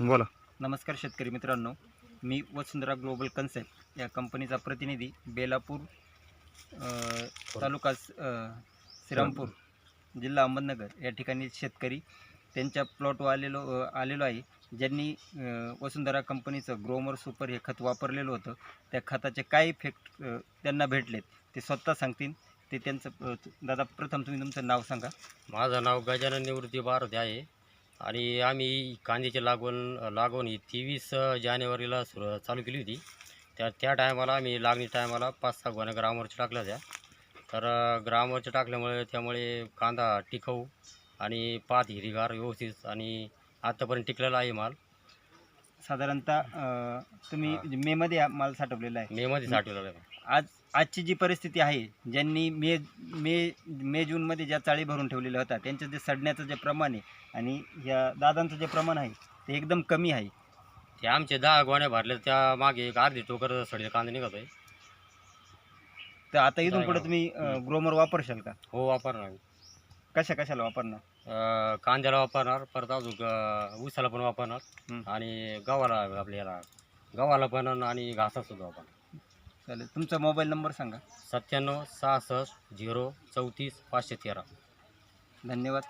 बोला. नमस्कार शेतकरी मित्रांनो. मी वसुंधरा ग्लोबल कन्सेप्ट या कंपनीचा प्रतिनिधी बेलापूर अ, तालुका स- अ, श्रीरामपूर जिल्हा अहमदनगर या ठिकाणी शेतकरी त्यांच्या प्लॉटवर आलेलो अ, आलेलो आहे. ज्यांनी अ, वसुंधरा कंपनीचं ग्रोमर सुपर हे खत वापरलेलं होतं. त्या खताचे काय इफेक्ट त्यांना भेटलेत ते स्वतः सांगतील. ते त्यांचं अ, दादा प्रथम तुम्ही तुमचं नाव सांगा. माझं नाव गजानन निवृत्ती बारदे आहे. आणि आम्ही कांद्याची लागवण लागवण ही तेवीस जानेवारीला सुरू चालू केली होती. त्या त्या टायमाला आम्ही लागणी टायमाला पाच सहा गोण्या ग्रामवरच्या टाकल्या होत्या. तर ग्रामवरच्या टाकल्यामुळे त्यामुळे कांदा टिकाऊ आणि पात हिरवीगार व्यवस्थित आणि आत्तापर्यंत टिकलेला आहे माल. साधारणतः तुम्ही हा. मेमध्ये हा माल साठवलेला आहे मेमध्ये साठवलेला आहे आज आजची जी परिस्थिती आहे ज्यांनी मे मे मे जूनमध्ये ज्या चाळी भरून ठेवलेल्या होत्या त्यांचं जे सडण्याचं जे प्रमाण आहे आणि या दादांचं जे प्रमाण आहे ते एकदम कमी आहे ते आमचे दहा गोण्या भरल्या त्या मागे एक अर्धी टोकर सडले कांदा निघत आहे तर आता इथून पुढे? तुम्ही ग्रोमर वापरशाल का हो वापरणार. कशा कशाला वापरणार? अं, कांद्याला वापरणार परत अजून अं, ऊसाला पण वापरणार. आणि गव्हाला आपल्याला गव्हाला पण आणि घासात सुद्धा वापरणार. चालेल. तुमचा मोबाईल नंबर सांगा. सत्त्याण्णव सहासष्ट झिरो चौतीस पाचशे तेरा. धन्यवाद.